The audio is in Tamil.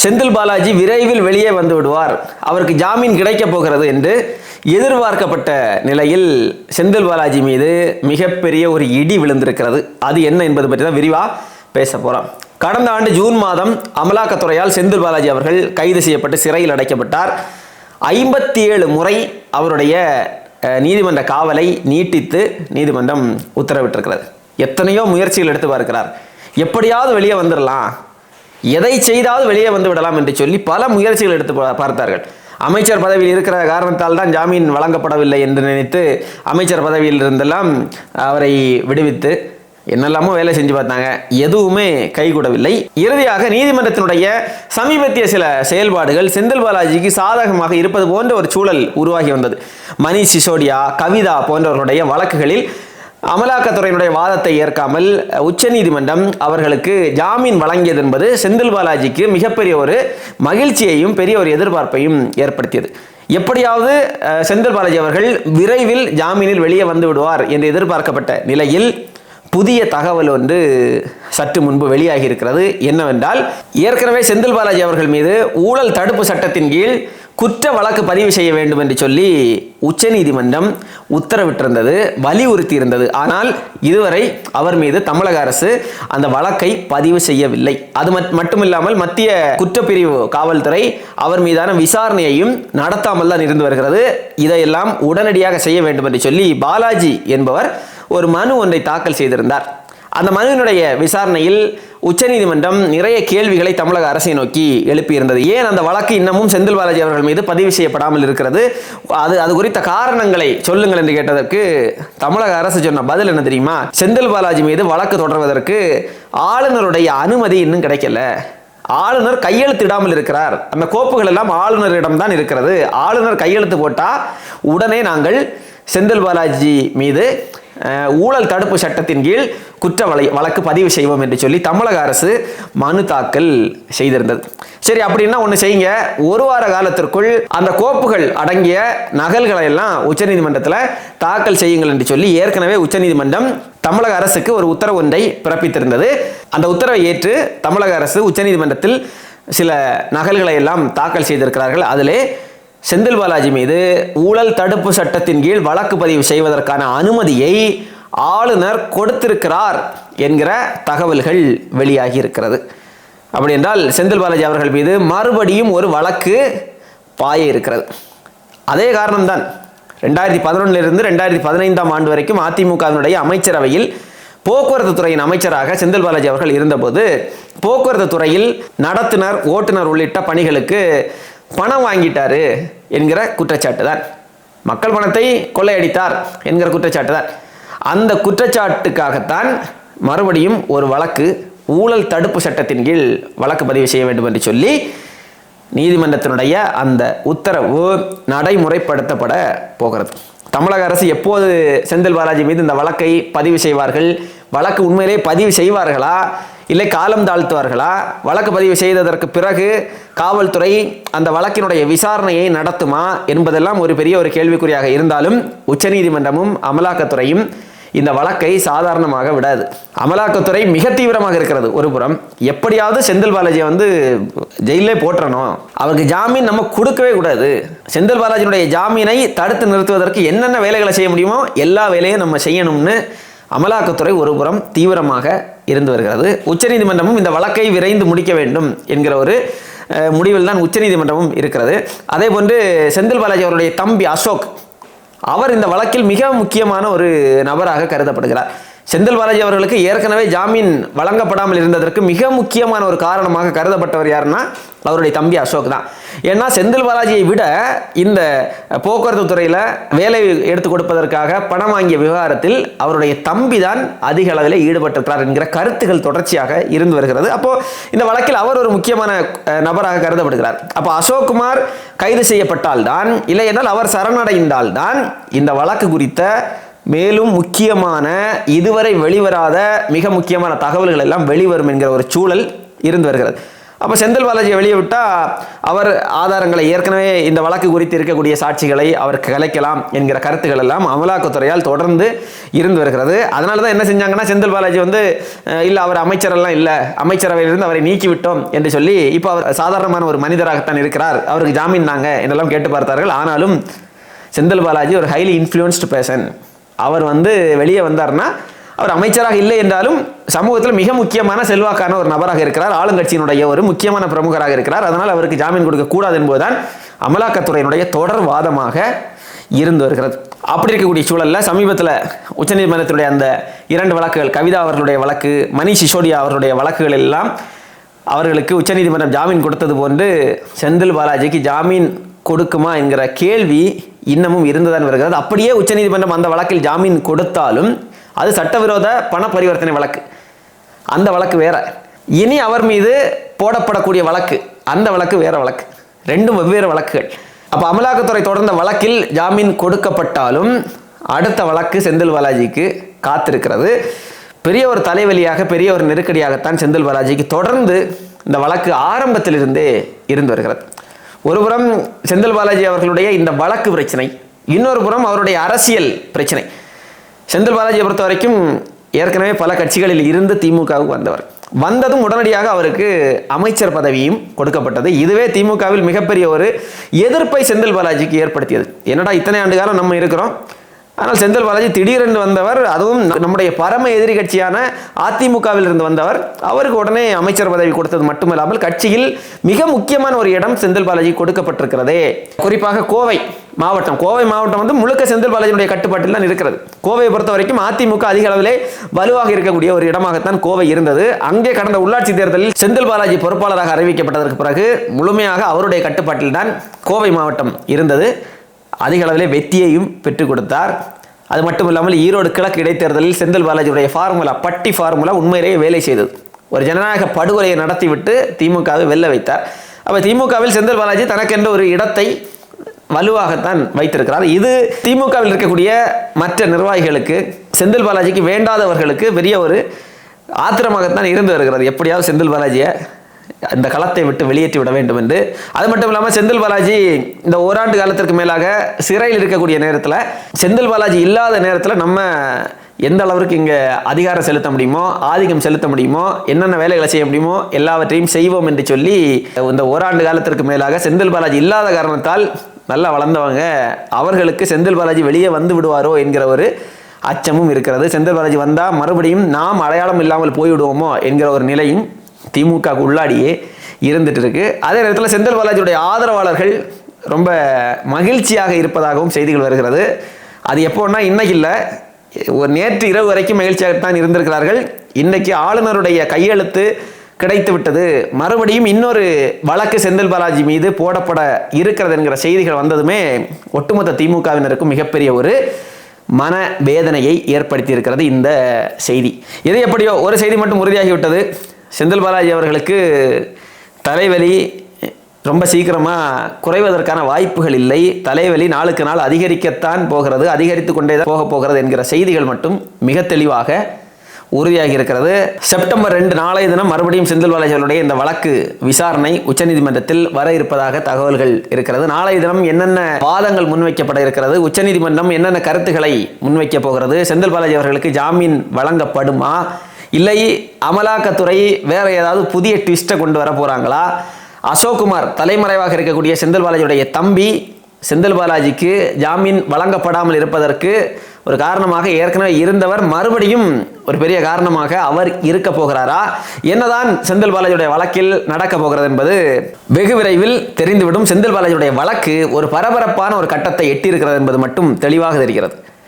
செந்தில் பாலாஜி விரைவில் வெளியே வந்து விடுவார். அவருக்கு ஜாமீன் கிடைக்கப் போகிறது என்று எதிர்பார்க்கப்பட்ட நிலையில் செந்தில் பாலாஜி மீது மிகப்பெரிய ஒரு இடி விழுந்திருக்கிறது. அது என்ன என்பது பற்றி தான் விரிவாக பேச போகிறோம் கடந்த ஆண்டு ஜூன் மாதம் அமலாக்கத்துறையால் செந்தில் பாலாஜி அவர்கள் கைது செய்யப்பட்டு சிறையில் அடைக்கப்பட்டார். ஐம்பத்தி ஏழு முறை அவருடைய நீதிமன்ற காவலை நீட்டித்து நீதிமன்றம் உத்தரவிட்டிருக்கிறது. எத்தனையோ முயற்சிகள் எடுத்து பார்க்கிறார். எப்படியாவது வெளியே வந்துடலாம் எதை செய்தாவது வெளியே வந்து விடலாம் என்று சொல்லி பல முயற்சிகள் எடுத்து பார்த்தார்கள். அமைச்சர் பதவியில் இருக்கிற காரணத்தால் தான் ஜாமீன் வழங்கப்படவில்லை என்று நினைத்து அமைச்சர் பதவியில் இருந்தெல்லாம் அவரை விடுவித்து என்னெல்லாமோ வேலை செஞ்சு பார்த்தாங்க. எதுவுமே கைகூடவில்லை இறுதியாக நீதிமன்றத்தினுடைய சமீபத்திய சில செயல்பாடுகள் செந்தில் பாலாஜிக்கு சாதகமாக இருப்பது போன்ற ஒரு சூழல் உருவாகி வந்தது. மணி சிசோடியா கவிதா போன்றவர்களுடைய வழக்குகளில் அமலாக்கத்துறையினுடைய வாதத்தை ஏற்காமல் உச்சநீதிமன்றம் அவர்களுக்கு ஜாமீன் வழங்கியது என்பது செந்தில் பாலாஜிக்கு மிகப்பெரிய ஒரு மகிழ்ச்சியையும் பெரிய ஒரு எதிர்பார்ப்பையும் ஏற்படுத்தியது. எப்படியாவது செந்தில் பாலாஜி அவர்கள் விரைவில் ஜாமீனில் வெளியே வந்து விடுவார் என்று எதிர்பார்க்கப்பட்ட நிலையில் புதிய தகவல் ஒன்று சற்று முன்பு வெளியாகி இருக்கிறது. என்னவென்றால் ஏற்கனவே செந்தில் பாலாஜி அவர்கள் மீது ஊழல் தடுப்பு சட்டத்தின் கீழ் குற்ற வழக்கு பதிவு செய்ய வேண்டும் என்று சொல்லி உச்சநீதிமன்றம் உத்தரவிட்டிருந்தது வலியுறுத்தி இருந்தது ஆனால் இதுவரை அவர் மீது தமிழக அரசு அந்த வழக்கை பதிவு செய்யவில்லை. அது மட்- மட்டுமில்லாமல் மத்திய குற்றப்பிரிவு காவல்துறை அவர் மீதான விசாரணையையும் நடத்தாமல் தான் இருந்து வருகிறது. இதையெல்லாம் உடனடியாக செய்ய வேண்டும் என்று சொல்லி பாலாஜி என்பவர் ஒரு மனு ஒன்றை தாக்கல் செய்திருந்தார். அந்த மனுவினுடைய விசாரணையில் உச்சநீதிமன்றம் நிறைய கேள்விகளை தமிழக அரசை நோக்கி எழுப்பியிருந்தது. ஏன் அந்த வழக்கு இன்னமும் செந்தில் பாலாஜி அவர்கள் மீது பதிவு செய்யப்படாமல் இருக்கிறது? அது அது குறித்த காரணங்களை சொல்லுங்கள் என்று கேட்டதற்கு தமிழக அரசு சொன்ன பதில் என்ன தெரியுமா? செந்தில் பாலாஜி மீது வழக்கு தொடர்வதற்கு ஆளுநருடைய அனுமதி இன்னும் கிடைக்கல. ஆளுநர் கையெழுத்திடாமல் இருக்கிறார். அந்த கோப்புகள் எல்லாம் ஆளுநரிடம் தான் இருக்கிறது. ஆளுநர் கையெழுத்து போட்டா உடனே நாங்கள் செந்தில் பாலாஜி மீது ஊழல் தடுப்பு சட்டத்தின் கீழ் குற்ற வலை வழக்கு பதிவு செய்வோம் என்று சொல்லி தமிழக அரசு மனு தாக்கல் செய்திருந்தது. சரி அப்படின்னா ஒன்று செய்யுங்க? ஒரு வார காலத்திற்குள் அந்த கோப்புகள் அடங்கிய நகல்களை எல்லாம் உச்சநீதிமன்றத்தில் தாக்கல் செய்யுங்கள் என்று சொல்லி ஏற்கனவே உச்சநீதிமன்றம் தமிழக அரசுக்கு ஒரு உத்தரவு ஒன்றை பிறப்பித்திருந்தது. அந்த உத்தரவை ஏற்று தமிழக அரசு உச்சநீதிமன்றத்தில் சில நகல்களை எல்லாம் தாக்கல் செய்திருக்கிறார்கள். அதிலே செந்தில் பாலாஜி மீது ஊழல் தடுப்பு சட்டத்தின் கீழ் வழக்கு பதிவு செய்வதற்கான அனுமதியை ஆளுநர் கொடுத்திருக்கிறார் என்கிற தகவல்கள் வெளியாகி இருக்கிறது. அப்படி என்றால் செந்தில் பாலாஜி அவர்கள் மீது மறுபடியும் ஒரு வழக்கு பாய இருக்கிறது. அதே காரணம்தான் ரெண்டாயிரத்தி பதினொன்றிலிருந்து ரெண்டாயிரத்தி பதினைந்தாம் ஆண்டு வரைக்கும் அதிமுகவினுடைய அமைச்சரவையில் போக்குவரத்து துறையின் அமைச்சராக செந்தில் பாலாஜி அவர்கள் இருந்தபோது போக்குவரத்து துறையில் நடத்துனர் ஓட்டுநர் உள்ளிட்ட பணிகளுக்கு பணம் வாங்கிட்டாரு என்கிற குற்றச்சாட்டு தான் மக்கள் பணத்தை கொள்ளையடித்தார் என்கிற குற்றச்சாட்டு தான் அந்த குற்றச்சாட்டுக்காகத்தான் மறுபடியும் ஒரு வழக்கு ஊழல் தடுப்பு சட்டத்தின் கீழ் வழக்கு பதிவு செய்ய வேண்டும் என்று சொல்லி நீதிமன்றத்தினுடைய அந்த உத்தரவு நடைமுறைப்படுத்தப்பட போகிறது. தமிழக அரசு எப்போது செந்தில் பாலாஜி மீது இந்த வழக்கை பதிவு செய்வார்கள்? வழக்கு உண்மையிலே பதிவு செய்வார்களா? இல்லை காலம் தாழ்த்துவார்களா? வழக்கு பதிவு செய்ததற்கு பிறகு காவல்துறை அந்த வழக்கினுடைய விசாரணையை நடத்துமா என்பதெல்லாம் ஒரு பெரிய ஒரு கேள்விக்குறியாக இருந்தாலும் உச்சநீதிமன்றமும் அமலாக்கத்துறையும் இந்த வழக்கை சாதாரணமாக விடாது. அமலாக்கத்துறை மிக தீவிரமாக இருக்கிறது. ஒரு புறம் எப்படியாவது செந்தில் பாலாஜியை வந்து ஜெயிலே போட்டுறணும் அவருக்கு ஜாமீன் நம்ம கொடுக்கவே கூடாது. செந்தில் பாலாஜியினுடைய ஜாமீனை தடுத்து நிறுத்துவதற்கு என்னென்ன வேலைகளை செய்ய முடியுமோ எல்லா வேலையும் நம்ம செய்யணும்னு அமலாக்கத்துறை ஒரு புறம் தீவிரமாக இருந்து வருகிறது. உச்சநீதிமன்றமும் இந்த வழக்கை விரைந்து முடிக்க வேண்டும் என்கிற ஒரு அஹ், முடிவில் தான் உச்சநீதிமன்றமும் இருக்கிறது. அதே போன்று செந்தில் பாலாஜி அவருடைய தம்பி அசோக் அவர் இந்த வழக்கில் மிக முக்கியமான ஒரு நபராக கருதப்படுகிறார். செந்தில் பாலாஜி அவர்களுக்கு ஏற்கனவே ஜாமீன் வழங்கப்படாமல் இருந்ததற்கு மிக முக்கியமான ஒரு காரணமாக கருதப்பட்டவர் யாருன்னா அவருடைய தம்பி அசோக் தான். ஏன்னா செந்தில் பாலாஜியை விட இந்த போக்குவரத்து துறையில் வேலை எடுத்து கொடுப்பதற்காக பணம் வாங்கிய விவகாரத்தில் அவருடைய தம்பி தான் அதிக அளவில் ஈடுபட்டிருக்கிறார் என்கிற கருத்துக்கள் தொடர்ச்சியாக இருந்து வருகிறது. அப்போது இந்த வழக்கில் அவர் ஒரு முக்கியமான நபராக கருதப்படுகிறார். அப்போ அசோக்குமார் கைது செய்யப்பட்டால் தான் இல்லை என்றால் அவர் சரணடைந்தால் தான் இந்த வழக்கு குறித்த மேலும் முக்கியமான இதுவரை வெளிவராத மிக முக்கியமான தகவல்கள் எல்லாம் வெளிவரும் என்கிற ஒரு சூழல் இருந்து வருகிறது. அப்போ செந்தில் பாலாஜியை வெளியே விட்டால் அவர் ஆதாரங்களை ஏற்கனவே இந்த வழக்கு குறித்து இருக்கக்கூடிய சாட்சிகளை அவர் கலைக்கலாம் என்கிற கருத்துக்கள் எல்லாம் அமலாக்கத்துறையால் தொடர்ந்து இருந்து வருகிறது. அதனால தான் என்ன செஞ்சாங்கன்னா செந்தில் பாலாஜி வந்து இல்லை அவர் அமைச்சரெல்லாம் இல்லை அமைச்சரவையிலிருந்து அவரை நீக்கி விட்டோம் என்று சொல்லி இப்போ அவர் சாதாரணமான ஒரு மனிதராகத்தான் இருக்கிறார். அவருக்கு ஜாமீன் தாங்க என்றெல்லாம் கேட்டு பார்த்தார்கள். ஆனாலும் செந்தில் பாலாஜி ஒரு ஹைலி இன்ஃப்ளூயன்ஸ்டு பேர்சன் அவர் வந்து வெளியே வந்தார்னா அவர் அமைச்சராக இல்லை என்றாலும் சமூகத்தில் மிக முக்கியமான செல்வாக்கான ஒரு நபராக இருக்கிறார். ஆளுங்கட்சியினுடைய ஒரு முக்கியமான பிரமுகராக இருக்கிறார். அதனால் அவருக்கு ஜாமீன் கொடுக்கக்கூடாது என்பதுதான் அமலாக்கத்துறையினுடைய தொடர் வாதமாக இருந்து வருகிறது. அப்படி இருக்கக்கூடிய சூழலில் சமீபத்தில் உச்சநீதிமன்றத்தினுடைய அந்த இரண்டு வழக்குகள் கவிதா அவர்களுடைய வழக்கு மணி சிசோடியா அவர்களுடைய வழக்குகள் எல்லாம் அவர்களுக்கு உச்சநீதிமன்றம் ஜாமீன் கொடுத்தது போன்று செந்தில் பாலாஜிக்கு ஜாமீன் கொடுக்குமா என்கிற கேள்வி இன்னமும் இருந்துதான் வருகிறது. அப்படியே உச்சநீதிமன்றம் அந்த வழக்கில் ஜாமீன் கொடுத்தாலும் அது சட்டவிரோத பண பரிவர்த்தனை வழக்கு. அந்த வழக்கு வேற. இனி அவர் மீது போடப்படக்கூடிய வழக்கு அந்த வழக்கு வேற வழக்கு. ரெண்டும் வெவ்வேறு வழக்குகள். அப்போ அமலாக்கத்துறை தொடர்ந்த வழக்கில் ஜாமீன் கொடுக்கப்பட்டாலும் அடுத்த வழக்கு செந்தில் பாலாஜிக்கு காத்திருக்கிறது. பெரிய ஒரு தலைவலியாக பெரிய ஒரு நெருக்கடியாகத்தான் செந்தில் பாலாஜிக்கு தொடர்ந்து இந்த வழக்கு ஆரம்பத்திலிருந்தே இருந்து வருகிறது. ஒருபுறம் செந்தில் பாலாஜி அவர்களுடைய இந்த வழக்கு பிரச்சனை இன்னொரு புறம் அவருடைய அரசியல் பிரச்சனை. செந்தில் பாலாஜியை பொறுத்த வரைக்கும் ஏற்கனவே பல கட்சிகளில் இருந்து திமுகவுக்கு வந்தவர். வந்ததும் உடனடியாக அவருக்கு அமைச்சர் பதவியும் கொடுக்கப்பட்டது. இதுவே திமுகவில் மிகப்பெரிய ஒரு எதிர்ப்பை செந்தில் பாலாஜிக்கு ஏற்படுத்தியது. என்னடா இத்தனை ஆண்டு காலம் நம்ம இருக்கிறோம்? ஆனால் செந்தில் பாலாஜி திடீரென்று வந்தவர் அதுவும் நம்முடைய பரம எதிரி கட்சியான அதிமுகவில் இருந்து வந்தவர் அவருக்கு உடனே அமைச்சர் பதவி கொடுத்தது மட்டுமல்லாமல் கட்சியில் மிக முக்கியமான ஒரு இடம் செந்தில் பாலாஜி கொடுக்கப்பட்டிருக்கிறதே. குறிப்பாக கோவை மாவட்டம். கோவை மாவட்டம் வந்து முழுக்க செந்தில் பாலாஜியுடைய கட்டுப்பாட்டில் தான் இருக்கிறது. கோவையை பொறுத்த வரைக்கும் அதிமுக அதிக அளவிலே வலுவாக இருக்கக்கூடிய ஒரு இடமாகத்தான் கோவை இருந்தது. அங்கே கடந்த உள்ளாட்சி தேர்தலில் செந்தில் பாலாஜி பொறுப்பாளராக அறிவிக்கப்பட்டதற்கு பிறகு முழுமையாக அவருடைய கட்டுப்பாட்டில் தான் கோவை மாவட்டம் இருந்தது. அதிக அளவில் வெற்றியையும் பெற்றுக் கொடுத்தார். அது மட்டும் இல்லாமல் ஈரோடு கிழக்கு இடைத்தேர்தலில் செந்தில் பாலாஜியுடைய ஃபார்முலா பட்டி ஃபார்முலா உண்மையிலேயே வேலை செய்தது. ஒரு ஜனநாயக படுகொலையை நடத்திவிட்டு திமுகவை வெல்ல வைத்தார். அப்போ திமுகவில் செந்தில் பாலாஜி தனக்கென்ற ஒரு இடத்தை வலுவாகத்தான் வைத்திருக்கிறார். இது திமுகவில் இருக்கக்கூடிய மற்ற நிர்வாகிகளுக்கு செந்தில் பாலாஜிக்கு வேண்டாதவர்களுக்கு பெரிய ஒரு ஆத்திரமாகத்தான் இருந்து வருகிறது. எப்படியாவது செந்தில் பாலாஜியை இந்த களத்தை விட்டு வெளியேற்றி விட வேண்டும் என்று. அது மட்டும் இல்லாமல் செந்தில் பாலாஜி இந்த ஓராண்டு காலத்திற்கு மேலாக சிறையில் இருக்கக்கூடிய நேரத்தில் செந்தில் பாலாஜி இல்லாத நேரத்தில் நம்ம எந்த அளவிற்கு இங்கே அதிகாரம் செலுத்த முடியுமோ ஆதிக்கம் செலுத்த முடியுமோ என்னென்ன வேலைகளை செய்ய முடியுமோ எல்லாவற்றையும் செய்வோம் என்று சொல்லி இந்த ஓராண்டு காலத்திற்கு மேலாக செந்தில் பாலாஜி இல்லாத காரணத்தால் நல்லா வளர்ந்தவங்க அவர்களுக்கு செந்தில் பாலாஜி வெளியே வந்து விடுவாரோ என்கிற ஒரு அச்சமும் இருக்கிறது. செந்தில் பாலாஜி வந்தால் மறுபடியும் நாம் அடையாளம் இல்லாமல் போய்விடுவோமோ என்கிற ஒரு நிலையும் திமுக உள்ளாடியே இருந்துட்டு இருக்கு அதே நேரத்தில் செந்தில் பாலாஜியுடைய ஆதரவாளர்கள் ரொம்ப மகிழ்ச்சியாக இருப்பதாகவும் செய்திகள் வருகிறது. அது எப்போன்னா இன்னைக்கு இல்லை. ஒரு நேற்று இரவு வரைக்கும் மகிழ்ச்சியாகத்தான் இருந்திருக்கிறார்கள். இன்னைக்கு ஆளுநருடைய கையெழுத்து கிடைத்து விட்டது. மறுபடியும் இன்னொரு வழக்கு செந்தில் பாலாஜி மீது போடப்பட இருக்கிறது என்கிற செய்திகள் வந்ததுமே ஒட்டுமொத்த திமுகவினருக்கும் மிகப்பெரிய ஒரு மன வேதனையை ஏற்படுத்தி இருக்கிறது இந்த செய்தி. எது எப்படியோ ஒரு செய்தி மட்டும் உறுதியாகிவிட்டது. செந்தில் பாலாஜி அவர்களுக்கு தலைவலி ரொம்ப சீக்கிரமாக குறைவதற்கான வாய்ப்புகள் இல்லை. தலைவலி நாளுக்கு நாள் அதிகரிக்கத்தான் போகிறது. அதிகரித்து கொண்டே தான் போக போகிறது என்கிற செய்திகள் மட்டும் மிக தெளிவாக உறுதியாகி இருக்கிறது. செப்டம்பர் ரெண்டு நாளைய தினம் மறுபடியும் செந்தில் பாலாஜி இந்த வழக்கு விசாரணை உச்சநீதிமன்றத்தில் வர இருப்பதாக தகவல்கள் இருக்கிறது. நாளைய தினம் என்னென்ன வாதங்கள் முன்வைக்கப்பட இருக்கிறது? உச்சநீதிமன்றம் என்னென்ன கருத்துக்களை முன்வைக்க போகிறது? செந்தில் பாலாஜி அவர்களுக்கு ஜாமீன் வழங்கப்படுமா? இல்லை அமலாக்கத்துறை வேற ஏதாவது புதிய ட்விஸ்ட்டை கொண்டு வர போகிறாங்களா அசோக்குமார் தலைமறைவாக இருக்கக்கூடிய செந்தில் பாலாஜியுடைய தம்பி செந்தில் பாலாஜிக்கு ஜாமீன் வழங்கப்படாமல் இருப்பதற்கு ஒரு காரணமாக ஏற்கனவே இருந்தவர் மறுபடியும் ஒரு பெரிய காரணமாக அவர் இருக்க போகிறாரா? என்னதான் செந்தில் பாலாஜியுடைய வழக்கில் நடக்க போகிறது என்பது வெகு விரைவில் தெரிந்துவிடும். செந்தில் பாலாஜியுடைய வழக்கு ஒரு பரபரப்பான ஒரு கட்டத்தை எட்டியிருக்கிறது என்பது மட்டும் தெளிவாக தெரிகிறது.